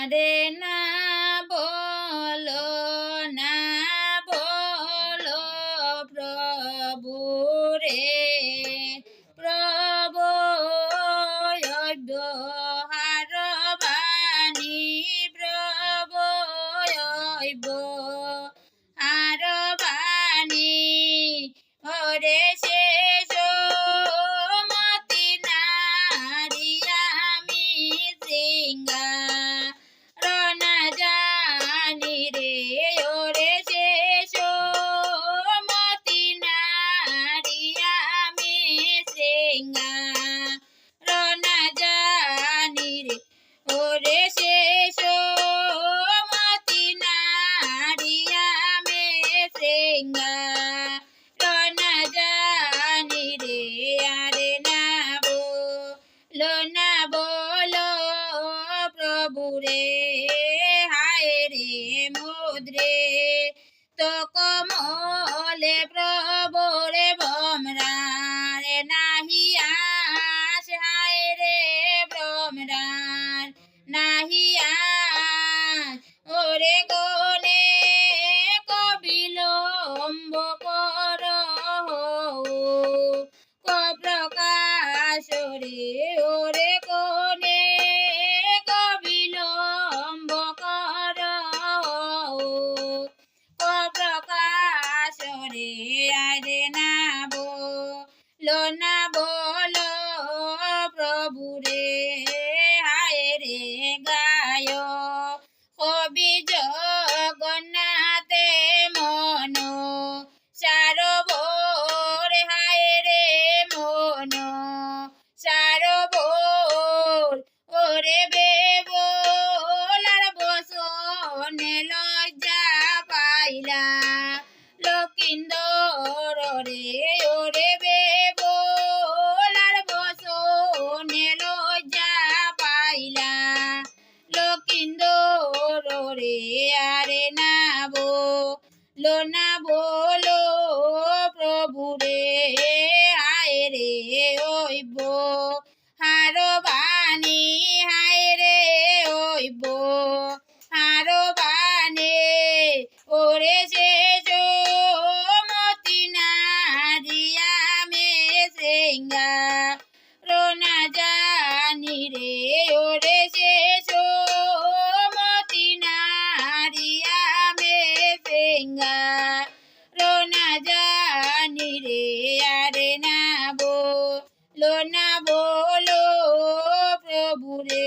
আরে না বলো না বলো প্রভু রে প্রভু হারবাণী প্রভু হারবাণী ওরে রে হায় রে মুদ্রে। তো কমলে প্রভু রে ভমরা রে নাহি আস, হায় রে ভ্রমরার নাহি લોના બોલો પ્રભુ રે નાવો લોના બોલો પ્રભુ રે প্রভুরে